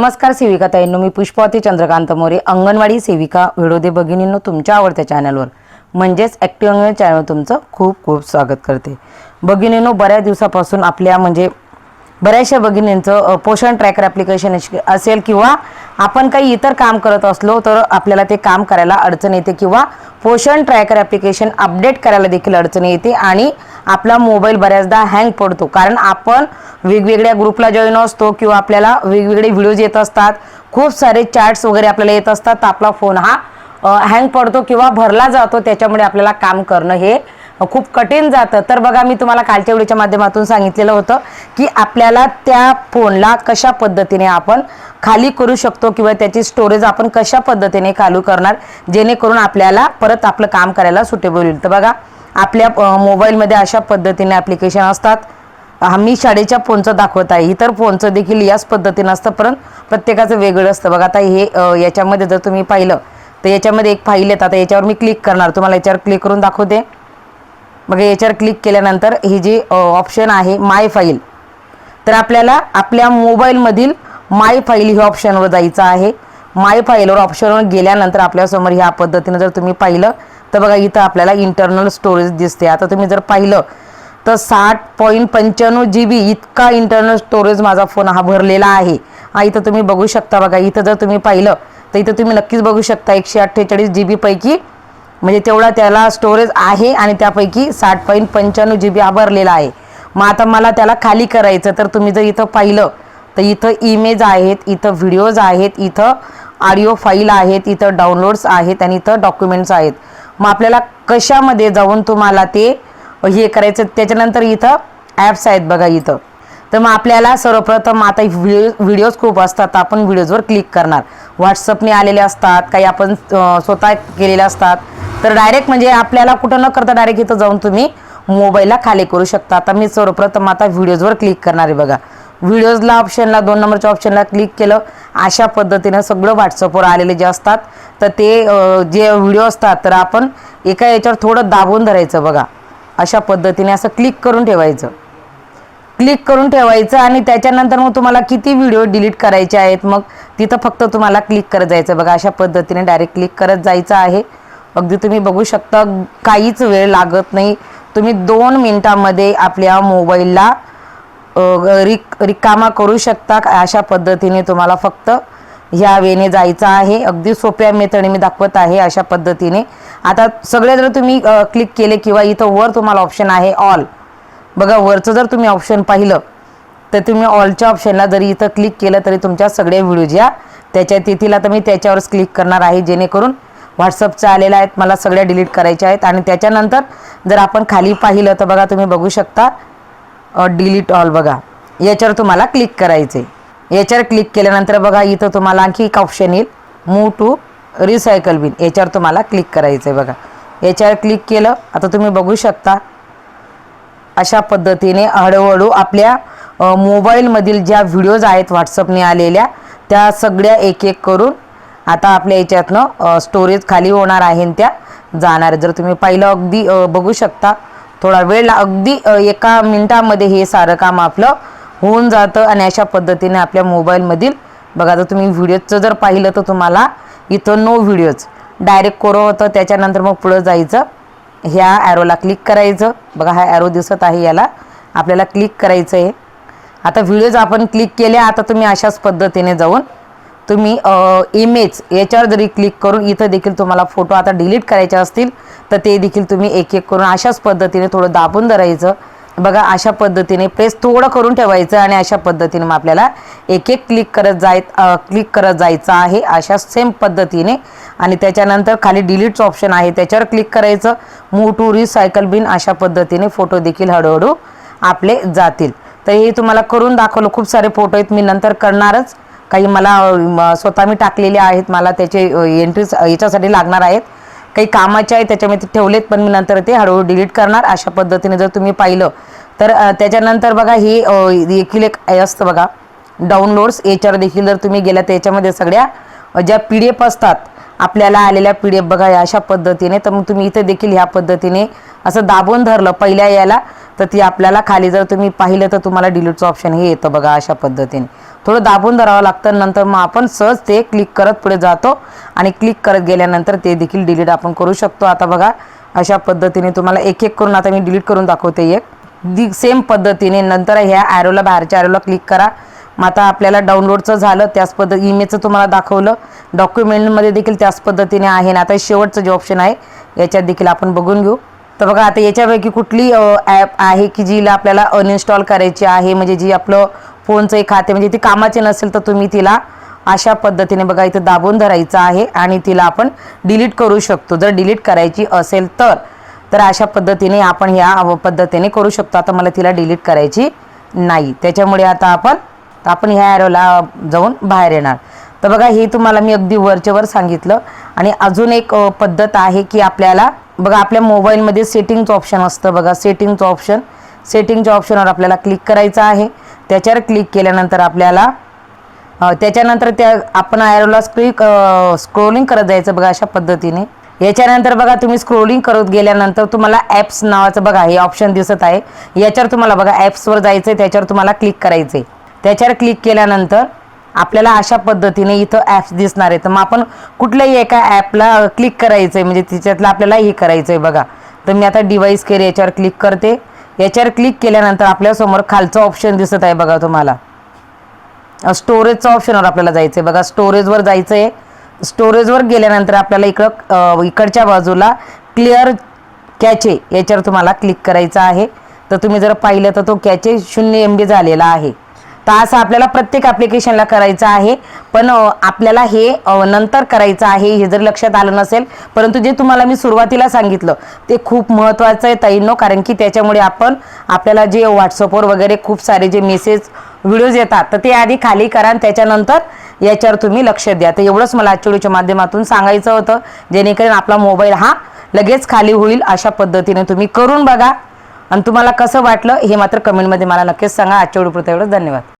नमस्कार सेविका ताईंनो मी पुष्पावती चंद्रकांत मोरे अंगणवाडी सेविका विडोदे भगिनींनो तुमच्या आवडत्या चॅनलवर. म्हणजेच ॲक्टिव्ह अंगण चॅनल तुमचं खूप खूप स्वागत करते. भगिनींनो बऱ्याच दिवसापासून आपल्या म्हणजे बऱ्याचशा भगिनींचं पोषण ट्रॅकर ॲप्लिकेशन असेल किंवा आपण काही इतर काम करत असलो तर आपल्याला ते काम करायला अडचण येते किंवा पोषण ट्रॅकर ॲप्लिकेशन अपडेट करायला देखील अडचण येते आणि आपला मोबाईल बऱ्याचदा हँग पडतो. कारण आपण वेगवेगळ्या ग्रुपला जॉईन असतो किंवा आपल्याला वेगवेगळे व्हिडिओज येत असतात. खूप सारे चॅट्स वगैरे आपल्याला येत असतात. तर आपला फोन हा हँग पडतो किंवा भरला जातो. त्याच्यामुळे आपल्याला काम करणं हे खूप कठीण जातं. तर बघा मी तुम्हाला कालच्या व्हिडिओच्या माध्यमातून सांगितलेलं होतं की आपल्याला त्या फोनला कशा पद्धतीने आपण खाली करू शकतो किंवा त्याची स्टोरेज आपण कशा पद्धतीने खालू करणार जेणेकरून आपल्याला परत आपलं काम करायला सुटेबल होईल. तर बघा आपल्या मोबाईलमध्ये अशा पद्धतीने ॲप्लिकेशन असतात. आम्ही शाळेच्या फोनचं दाखवत आहे. इतर फोनचं देखील याच पद्धतीनं असतं परंतु प्रत्येकाचं वेगळं असतं. बघा आता हे याच्यामध्ये जर तुम्ही पाहिलं तर याच्यामध्ये एक फाईल येतात आता याच्यावर मी क्लिक करणार. तुम्हाला याच्यावर क्लिक करून दाखवते. बघा याच्यावर क्लिक केल्यानंतर ही जी ऑप्शन आहे माय फाईल तर आपल्याला आपल्या मोबाईलमधील माय फाईल ह्या ऑप्शनवर जायचं आहे. माय फाईलवर ऑप्शनवर गेल्यानंतर आपल्यासमोर ह्या पद्धतीनं जर तुम्ही पाहिलं तर बघा इथं आपल्याला इंटरनल स्टोरेज दिसते आता तुम्ही जर पाहिलं तर साठ पॉईंट पंच्याण्णव जी बी इतका इंटरनल स्टोरेज माझा फोन हा भरलेला आहे. हा इथं तुम्ही बघू शकता बघा इथं जर तुम्ही पाहिलं तर इथं तुम्ही नक्कीच बघू शकता एकशे अठ्ठेचाळीस जी बीपैकी म्हणजे तेवढा त्याला स्टोरेज आहे आणि त्यापैकी साठ पॉईंट पंच्याण्णव जी बी आभरलेला आहे. मग आता मला त्याला खाली करायचं तर तुम्ही जर इथं पाहिलं तर इथं इमेज आहेत इथं व्हिडिओज आहेत इथं ऑडिओ फाईल आहेत इथं डाउनलोड्स आहेत आणि इथं डॉक्युमेंट्स आहेत. मग आपल्याला कशामध्ये जाऊन तुम्हाला ते हे करायचं त्याच्यानंतर इथं ॲप्स आहेत बघा इथं. तर मग आपल्याला सर्वप्रथम आता व्हिडिओ व्हिडिओज खूप असतात आपण व्हिडिओजवर क्लिक करणार. व्हॉट्सअपने आलेले असतात काही आपण स्वतः केलेले असतात. तर डायरेक्ट म्हणजे आपल्याला कुठं न करता डायरेक्ट इथं जाऊन तुम्ही मोबाईलला खाली करू शकता. आता मी सर्वप्रथम आता व्हिडिओजवर क्लिक करणार आहे बघा. व्हिडिओजला ऑप्शनला दोन नंबरच्या ऑप्शनला क्लिक केलं अशा पद्धतीनं सगळं व्हॉट्सअपवर आलेले जे असतात तर ते जे व्हिडिओ असतात तर आपण एका याच्यावर थोडं दाबून धरायचं बघा. अशा पद्धतीने असं क्लिक करून ठेवायचं. क्लिक करून ठेवायचं आणि त्याच्यानंतर मग तुम्हाला किती व्हिडिओ डिलीट करायचे आहेत मग तिथं फक्त तुम्हाला क्लिक करत जायचं बघा. अशा पद्धतीने डायरेक्ट क्लिक करत जायचं आहे. अगदी तुम्ही बघू शकता काहीच वेळ लागत नाही. तुम्ही दोन मिनटामध्ये आपल्या मोबाईलला रिक रिकामा करू शकता अशा पद्धतीने तुम्हाला फक्त ह्या वेने जायचं आहे. अगदी सोप्या मेथडने मी दाखवत आहे अशा पद्धतीने. आता सगळे जर तुम्ही क्लिक केले किंवा इथं वर तुम्हाला ऑप्शन आहे ऑल बघा वरचं जर तुम्ही ऑप्शन पाहिलं तर तुम्ही ऑलच्या ऑप्शनला जरी इथं क्लिक केलं तरी तुमच्या सगळ्या व्हिडिओ या त्याच्या तिथीला तर मी त्याच्यावरच क्लिक करणार आहे जेणेकरून व्हॉट्सअपच्या आलेल्या आहेत मला सगळ्या डिलीट करायच्या आहेत आणि त्याच्यानंतर जर आपण खाली पाहिलं तर बघा तुम्ही बघू शकता डिलीट ऑल बघा. याच्यावर तुम्हाला क्लिक करायचे. याच्यावर क्लिक केल्यानंतर बघा इथं तुम्हाला आणखी एक ऑप्शन येईल मूव टू रिसायकल बिन याच्यावर तुम्हाला क्लिक करायचं आहे बघा. याच्यावर क्लिक केलं आता तुम्ही बघू शकता. अशा पद्धतीने हळूहळू आपल्या मोबाईलमधील ज्या व्हिडिओज आहेत व्हॉट्सअपने आलेल्या त्या सगळ्या एक एक करून आता आपल्या याच्यातनं स्टोरेज खाली होणार आहे आणि त्या जाणार. जर तुम्ही पाहिलं अगदी बघू शकता थोडा वेळ अगदी एका मिनिटामध्ये हे सारं काम आपलं होऊन जातं आणि अशा पद्धतीने आपल्या मोबाईलमधील बघा जर तुम्ही व्हिडिओचं जर पाहिलं तर तुम्हाला इथं नो व्हिडिओज डायरेक्ट कोरो होतं त्याच्यानंतर मग पुढं जायचं ह्या ॲरोला क्लिक करायचं. बघा हा ॲरो दिसत आहे याला. आपल्याला क्लिक करायचं आहे आता व्हिडिओज आपण क्लिक केले आता तुम्ही अशाच पद्धतीने जाऊन तुम्ही इमेज याच्यावर जरी क्लिक करून इथं देखील तुम्हाला फोटो आता डिलीट करायचे असतील तर ते देखील तुम्ही एक एक करून अशाच पद्धतीने थोडं दाबून धरायचं. बघा अशा पद्धतीने प्रेस थोडं करून ठेवायचं आणि अशा पद्धतीने मग आपल्याला एक एक क्लिक करत जाय क्लिक करत जायचं आहे अशा सेम पद्धतीने. आणि त्याच्यानंतर खाली डिलीटचं ऑप्शन आहे त्याच्यावर क्लिक करायचं. मूव टू रिसायकल बिन अशा पद्धतीने फोटो देखील हळूहळू आपले जातील. तर हे तुम्हाला करून दाखवलं. खूप सारे फोटो आहेत मी नंतर करणारच. काही मला स्वतः मी टाकलेले आहेत मला त्याचे एंट्रीज याच्यासाठी लागणार आहेत. काही कामाचे आहेत त्याच्यामध्ये ठेवलेत पण मी नंतर ते हळूहळू डिलीट करणार. अशा पद्धतीने जर तुम्ही पाहिलं तर त्याच्यानंतर बघा हे देखील एक हे असतं बघा डाउनलोड्स याच्यावर देखील जर तुम्ही गेला तर याच्यामध्ये सगळ्या ज्या पी डी एफ असतात आपल्याला आलेल्या पी डी एफ बघा अशा पद्धतीने तर मग तुम्ही इथे देखील ह्या पद्धतीने असं दाबून धरलं पहिल्या याला तर ती आपल्याला खाली जर तुम्ही पाहिलं तर तुम्हाला डिलीटचं ऑप्शन हे येतं बघा अशा पद्धतीने. थोडं दाबून धरावं लागतं नंतर मग आपण सहज ते क्लिक करत पुढे जातो आणि क्लिक करत गेल्यानंतर ते देखील डिलीट आपण करू शकतो. आता बघा अशा पद्धतीने तुम्हाला एक एक करून आता मी डिलीट करून दाखवते एक. दि सेम पद्धतीने नंतर ह्या ॲरोला बाहेरच्या ॲरोला क्लिक करा. मग आता आपल्याला डाउनलोडचं झालं त्याच पद्धत इमेजचं तुम्हाला दाखवलं. डॉक्युमेंटमध्ये देखील त्याच पद्धतीने आहे ना आता शेवटचं जे ऑप्शन आहे याच्यात देखील आपण बघून घेऊ. तर बघा आता याच्यापैकी कुठली ॲप आहे की जिला आपल्याला अनइन्स्टॉल करायची आहे? म्हणजे जी आपलं फोनचं एक खाते म्हणजे ती कामाचे नसेल तर तुम्ही तिला अशा पद्धतीने बघा इथं दाबून धरायचं आहे आणि तिला आपण डिलीट करू शकतो. जर डिलीट करायची असेल तर तर अशा पद्धतीने आपण ह्या पद्धतीने करू शकतो. आता मला तिला डिलीट करायची नाही. त्याच्यामुळे आता आपण आपण ह्या ॲरोला जाऊन बाहेर येणार. तर बघा हे तुम्हाला मी अगदी वरच्या वर सांगितलं. आणि अजून एक पद्धत आहे की आपल्याला बघा आपल्या मोबाईलमध्ये सेटिंगचं ऑप्शन असतं बघा. सेटिंगचं ऑप्शन सेटिंगच्या ऑप्शनवर आपल्याला क्लिक करायचं आहे. त्याच्यावर क्लिक केल्यानंतर आपल्याला त्याच्यानंतर त्या आपण ॲरोला स्क्रिक स्क्रोलिंग करत जायचं बघा अशा पद्धतीने. याच्यानंतर बघा तुम्ही स्क्रोलिंग करत गेल्यानंतर तुम्हाला ॲप्स नावाचं बघा हे ऑप्शन दिसत आहे. याच्यावर तुम्हाला बघा ॲप्सवर जायचं आहे त्याच्यावर तुम्हाला क्लिक करायचं आहे त्याच्यावर क्लिक केल्यानंतर आपल्याला अशा पद्धतीने इथं ॲप्स दिसणार आहे तर मग आपण कुठल्याही एका ॲपला क्लिक करायचं आहे म्हणजे तिच्यातलं आपल्याला हे करायचं आहे बघा. तर मी आता डिवाईस केअर याच्यावर क्लिक करते. याच्यावर क्लिक केल्यानंतर आपल्यासमोर खालचं ऑप्शन दिसत आहे बघा तुम्हाला. स्टोरेजचं ऑप्शनवर आपल्याला जायचं आहे बघा स्टोरेजवर जायचं आहे स्टोरेजवर गेल्यानंतर आपल्याला इकडं इकडच्या बाजूला क्लिअर कॅचे याच्यावर तुम्हाला क्लिक करायचं आहे. तर तुम्ही जर पाहिलं तर तो कॅचे शून्य एम बी झालेला आहे. तर असं आपल्याला प्रत्येक ॲप्लिकेशनला करायचं आहे. पण आपल्याला हे नंतर करायचं आहे हे जर लक्षात आलं नसेल परंतु जे तुम्हाला मी सुरुवातीला सांगितलं ते खूप महत्त्वाचं आहे ताईंनो कारण की त्याच्यामुळे आपण आपल्याला जे व्हॉट्सअपवर वगैरे खूप सारे जे मेसेज व्हिडिओज येतात तर ते आधी खाली करा आणि त्याच्यानंतर याच्यावर तुम्ही लक्ष द्या. तर एवढंच मला आजच्या व्हिडिओच्या माध्यमातून सांगायचं होतं जेणेकरून आपला मोबाईल हा लगेच खाली होईल अशा पद्धतीने तुम्ही करून बघा. आणि तुम्हाला कसं वाटलं हे मात्र कमेंटमध्ये मला नक्कीच सांगा. आजच्या व्हिडिओपुरतं एवढंच. धन्यवाद.